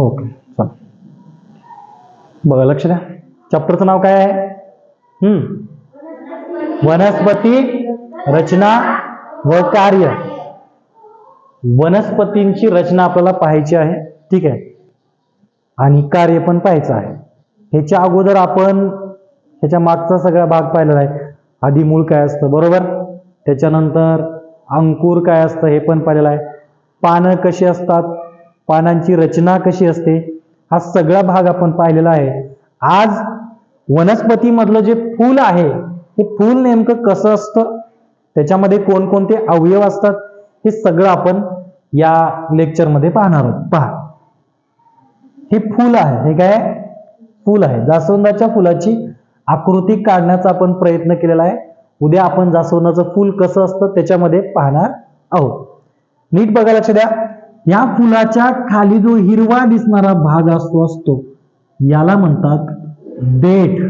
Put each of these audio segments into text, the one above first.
Okay चला बघा लक्ष द्या. चॅप्टरचं नाव काय आहे? हम्म. वनस्पती रचना व कार्य. वनस्पतींची रचना आपल्याला पाहायची आहे. ठीक आहे. आणि कार्य पण पाहायचं आहे. ह्याच्या अगोदर आपण ह्याच्या मागचा सगळा भाग पाहिलेला आहे. आधी मूळ काय असतं बरोबर? त्याच्यानंतर अंकुर काय असतं हे पण पाहिलेलं आहे. पानं कशी असतात? पानांची रचना कशी असते हा सगळा भाग आपण पाहिलेला आहे. आज वनस्पतीमधलं जे फूल आहे हे फूल नेमकं कसं असतं त्याच्यामध्ये कोणकोणते अवयव असतात हे सगळं आपण या लेक्चरमध्ये पाहणार आहोत. पहा. हे फूल आहे. हे काय? फूल आहे. जास्वंदाच्या फुलाची आकृती काढण्याचा आपण प्रयत्न केलेला आहे. उद्या आपण जास्वंदाचं फूल कसं असतं त्याच्यामध्ये पाहणार आहोत. नीट बघा लक्ष द्या. या फुलाच्या खाली जो हिरवा दिसणारा भाग असतो असतो. याला म्हणतात देठ.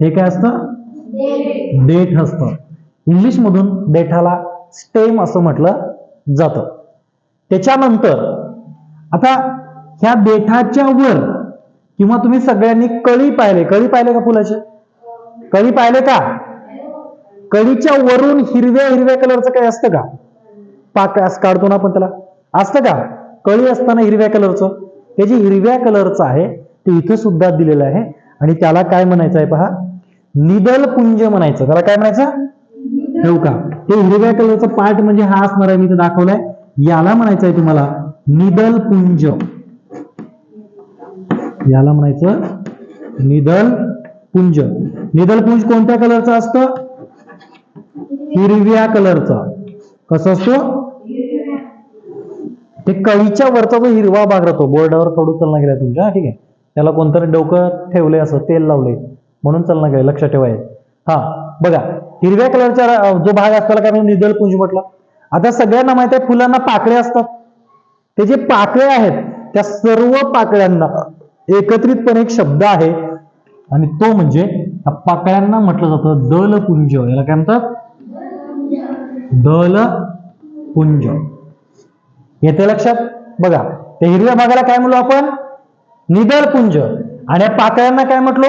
हे काय असतं? देठ असतं. इंग्लिश मधून देठाला स्टेम असं म्हटलं जातं. त्याच्यानंतर आता ह्या देठाच्या वर किंवा तुम्ही सगळ्यांनी कळी पाहिले. कळी पाहिले का फुलाचे? कळी पाहिले का? कळीच्या वरून हिरव्या हिरव्या कलरचं काही असतं का? पाक काढतो ना आपण त्याला. असतं का? कळी असताना हिरव्या कलरचं. ते जे हिरव्या कलरचं आहे ते इथं सुद्धा दिलेलं आहे. आणि त्याला काय म्हणायचं आहे पहा? निदल पुंज म्हणायचं. त्याला काय म्हणायचं? ठेवू का? ते हिरव्या कलरचं पार्ट म्हणजे हा असणार आहे मी ते दाखवलाय. याला म्हणायचं आहे तुम्हाला निदल पुंज. याला म्हणायचं निदल पुंज. निदल पुंज कोणत्या कलरचं असतं? हिरव्या कलरचा. कसं असतो? ते कळीच्या वरचा जो हिरवा भाग राहतो बोर्डावर थोडं चलना गेलाय तुमच्या ठीक आहे. त्याला कोणतरी डोकं ठेवलंय असं तेल लावलंय म्हणून चलना गेलं लक्षात ठेवाय हा. बघा हिरव्या कलरचा जो भाग असतो काय म्हणून निदल पुंज म्हटला. आता सगळ्यांना माहीत आहे फुलांना पाकळे असतात. ते जे पाकळे आहेत त्या सर्व पाकळ्यांना एकत्रितपणे एक शब्द आहे आणि तो म्हणजे पाकळ्यांना म्हटलं जातं दलपुंज. याला काय म्हणतात? दलपुंज. येते लक्षात बघा. त्या हिरव्या भागाला काय म्हणलो आपण? निदलपुंज आणि या पाकळ्यांना काय म्हटलो?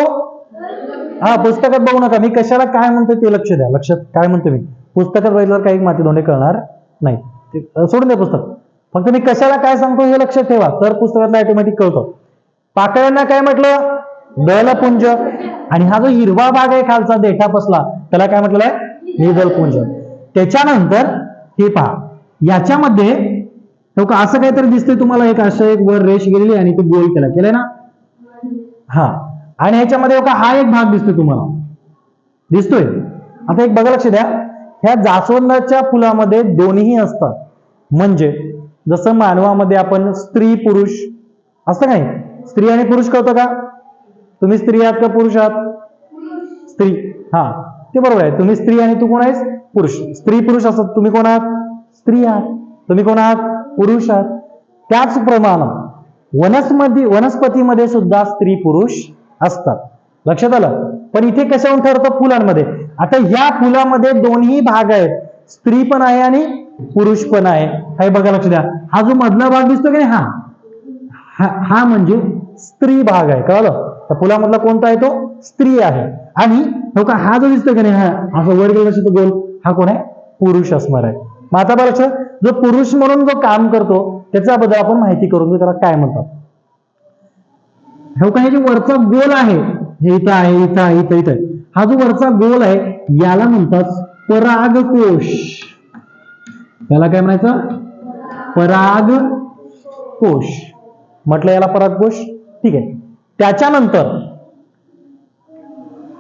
हा पुस्तकात बघू नका. मी कशाला काय म्हणतो ते लक्ष द्या. लक्षात काय म्हणतो मी? पुस्तकात बघितल्यावर काही माती दोंडे कळणार नाही. ते सोडून दे पुस्तक. फक्त मी कशाला काय सांगतो हे लक्षात ठेवा. तर पुस्तकातलं ऑटोमॅटिक कळतो. पाकळ्यांना काय म्हटलं? बैलपुंज आणि हा जो हिरवा भाग आहे खालचा देठा पसला त्याला काय म्हटलेलं आहे? निदलपुंज त्याच्यानंतर हे पहा. याच्यामध्ये हो का असं काहीतरी दिसतंय तुम्हाला एक अशा एक वर रेष गेलेली आणि ते गोल केला. केलंय ना? हा. आणि ह्याच्यामध्ये का हा एक भाग दिसतोय तुम्हाला. दिसतोय? आता एक बघा लक्ष द्या. ह्या जास्वंदाच्या फुलामध्ये दोन्ही असतात. म्हणजे जसं मानवामध्ये आपण स्त्री पुरुष असं काय स्त्री आणि पुरुष कळतं का? तुम्ही स्त्री आहात का पुरुष आहात? स्त्री. हा ते बरोबर आहे. तुम्ही स्त्री आणि तू कोण आहेस? पुरुष. स्त्री पुरुष असतात तुम्ही कोण आहात? स्त्री आहात. तुम्ही कोण आहात? पुरुष आहेत त्याचप्रमाणे वनस्पती वनस्पतीमध्ये सुद्धा स्त्री पुरुष असतात. लक्षात आलं? पण इथे कशाहून ठरतं? फुलांमध्ये. आता या फुलामध्ये दोन्ही भाग आहेत. स्त्री पण आहे आणि पुरुष पण आहे. हे बघा लक्ष द्या. हा जो मधला भाग दिसतो की नाही? हा. हा हा म्हणजे स्त्री भाग आहे. कळलं? तर फुलामधला कोणता आहे तो? स्त्री आहे. आणि हो का हा जो दिसतो की नाही? हा असं वर गेला तो गोल. हा कोण आहे? पुरुष असणार आहे. आता बरं लक्षात, जो पुरुष म्हणून जो काम करतो त्याच्याबद्दल आपण माहिती करून घेऊ त्याला काय म्हणतात? हो का हे जे वरचा गोल आहे हे इथं आहे इथं आहे इथं इथं हा जो वरचा गोल आहे याला म्हणतात परागकोश. याला काय म्हणायचं? पराग कोश म्हटलं याला परागकोश? ठीक आहे. त्याच्यानंतर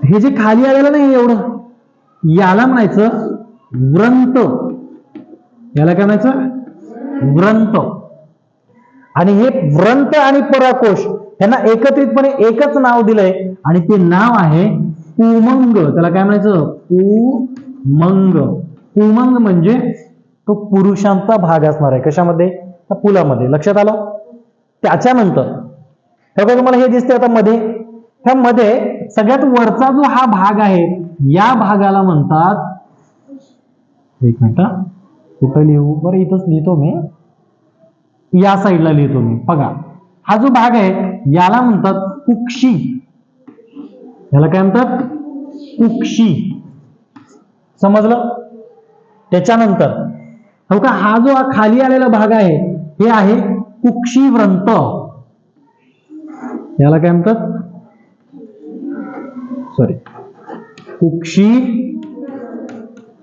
हे जे खाली आलेलं नाही एवढं याला म्हणायचं व्रंत. याला काय म्हणायचं? व्रंत. आणि हे व्रंत आणि पराकोश यांना एकत्रितपणे एकच नाव दिलंय आणि ते नाव आहे उमंग. त्याला काय म्हणायचं? उमंग. उमंग म्हणजे तो पुरुषांचा भाग असणार आहे. कशामध्ये? त्या लक्षात आलं? त्याच्यानंतर. बघा तुम्हाला हे दिसते आता मध्ये. ह्या मध्ये सगळ्यात वरचा जो हा भाग आहे या भागाला म्हणतात एक मिनिट कुठं लिहू? बरं इथंच लिहितो मी. या साईडला लिहितो मी. बघा हा जो भाग आहे याला म्हणतात कुक्षी याला काय म्हणतात? कुक्षी समजलं? त्याच्यानंतर हो का हा जो खाली आलेला भाग आहे हे आहे कुक्षी व्रंत याला काय म्हणतात? सॉरी कुक्षी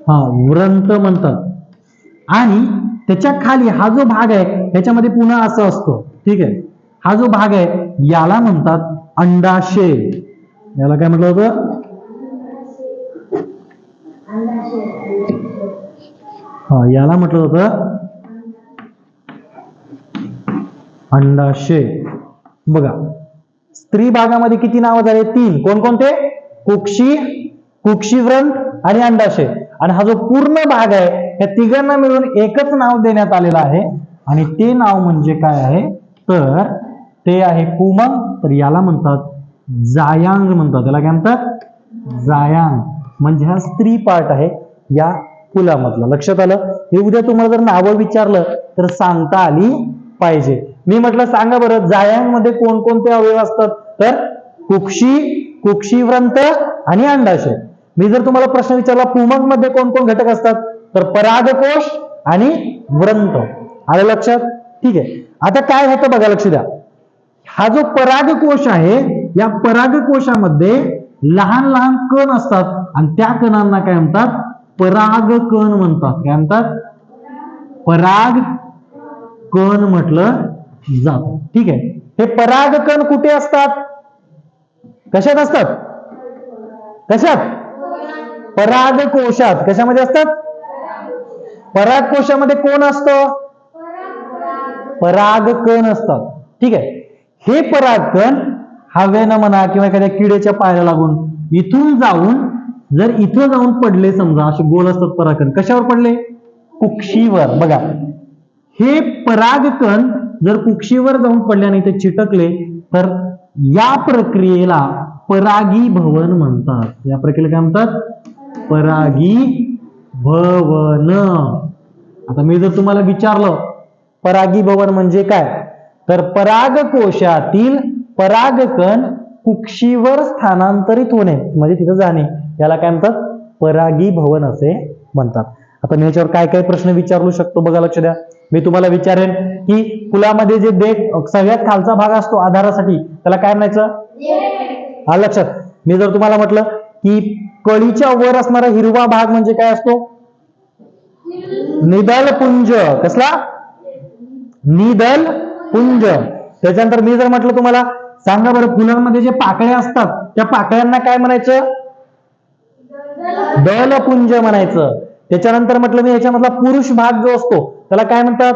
हा व्रंत म्हणतात. आणि त्याच्याखाली हा जो भाग आहे त्याच्यामध्ये पुन्हा असं असतो. ठीक आहे? हा जो भाग आहे याला म्हणतात अंडाशय याला काय म्हटलं होतं? याला म्हटलं होतं अंडाशय बघा स्त्री भागामध्ये किती नावं झाले? तीन. कोणकोणते? कुक्षी कुक्षीव्रंत आणि अंडाशय आणि हा जो पूर्ण भाग आहे या तिघांना मिळून एकच नाव देण्यात आलेलं आहे. आणि ते नाव म्हणजे काय आहे? तर ते आहे कुमंग तर याला म्हणतात जायांग म्हणतात. त्याला काय म्हणतात? जायांग. म्हणजे हा स्त्री पार्ट आहे या फुलामधला लक्षात आलं? हे उद्या तुम्हाला जर नावं विचारलं तर सांगता आली पाहिजे. मी म्हटलं सांगा बरं जायांगमध्ये कोणकोणते अवयव असतात? तर कुक्षी कुक्षीव्रंत आणि अंडाशय. मी जर तुम्हाला प्रश्न विचारला पुमंगमध्ये कोण कोण घटक असतात? तर परागकोश आणि व्रंत आलं लक्षात? ठीक आहे. आता काय होतं बघा लक्ष द्या. हा जो परागकोश आहे या परागकोशामध्ये लहान लहान कण असतात. आणि त्या कणांना काय म्हणतात? पराग कण म्हणतात. काय म्हणतात? पराग कण म्हटलं जात. ठीक आहे. हे परागकण कुठे असतात? कशात असतात? कशात? परागकोशात. कशामध्ये असतात? परागकोशामध्ये कोण असतं? परागकण असतात. ठीक आहे? हे परागकण हवेनं म्हणा किंवा एखाद्या किडेच्या पायाला लागून इथून जाऊन जर इथं जाऊन पडले समजा असे गोल असतात परागकण कशावर पडले? कुक्षीवर. बघा हे परागकण जर कुक्षीवर जाऊन पडले आणि ते चिटकले तर या प्रक्रियेला परागी भवन म्हणतात. या प्रक्रियेला काय म्हणतात? परागी भवन. आता मी जर तुम्हाला विचारलं परागी भवन म्हणजे काय? तर परागकोशातील परागकण कुक्षीवर स्थानांतरित होणे म्हणजे तिथं जाणे. याला काय म्हणतात? परागी भवन असे म्हणतात. आता मी याच्यावर काय काय प्रश्न विचारू शकतो बघा लक्ष द्या. मी तुम्हाला विचारेन की फुलामध्ये जे देठ सगळ्यात खालचा भाग असतो आधारासाठी त्याला काय म्हणायचं? हा लक्षात. मी जर तुम्हाला म्हटलं की कळीच्या वर असणारा हिरवा भाग म्हणजे काय असतो? निदल पुंज. कसला? निदल पुंज. त्याच्यानंतर मी जर म्हटलं तुम्हाला सांगा बरं फुलांमध्ये जे पाकळ्या असतात त्या पाकळ्यांना काय म्हणायचं? दलपुंज म्हणायचं. त्याच्यानंतर म्हटलं मी याच्यामधला पुरुष भाग जो असतो त्याला काय म्हणतात?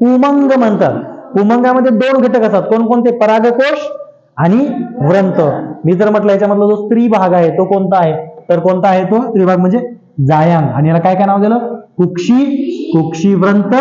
उमंग म्हणतात. उमंगामध्ये दोन घटक असतात. कोणकोणते? परागकोश आणि व्रंत. मी जर म्हटलं याच्यामधला जो स्त्री भाग आहे तो कोणता आहे? तर कोणता आहे तो? स्त्री भाग म्हणजे जायांग. आणि याला काय काय नाव दिलं? कुक्षी कुक्षी व्रंत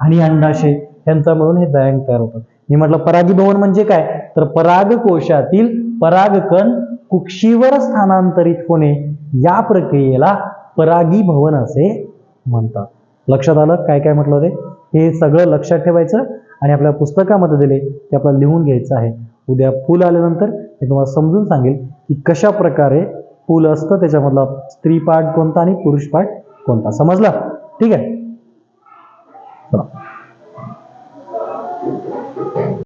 आणि अंडाशय. यांचा मिळून हे जायांग तयार होतं. मी म्हटलं परागीभवन म्हणजे काय? तर परागकोशातील परागकण कुक्षीवर स्थानांतरित होणे. या प्रक्रियेला परागीभवन असे म्हणतात. लक्षात आलं? काय काय म्हटलं होते? हे सगळं लक्षात ठेवायचं आणि आपल्या पुस्तकामध्ये दिले ते आपल्याला लिहून घ्यायचं आहे. उद्या फुल आल्यानंतर मी तुम्हाला समजून सांगेल की कशा प्रकारे फुल असतं त्याच्यामधला स्त्री पाठ कोणता आणि पुरुष पाठ कोणता. समजला? ठीक आहे?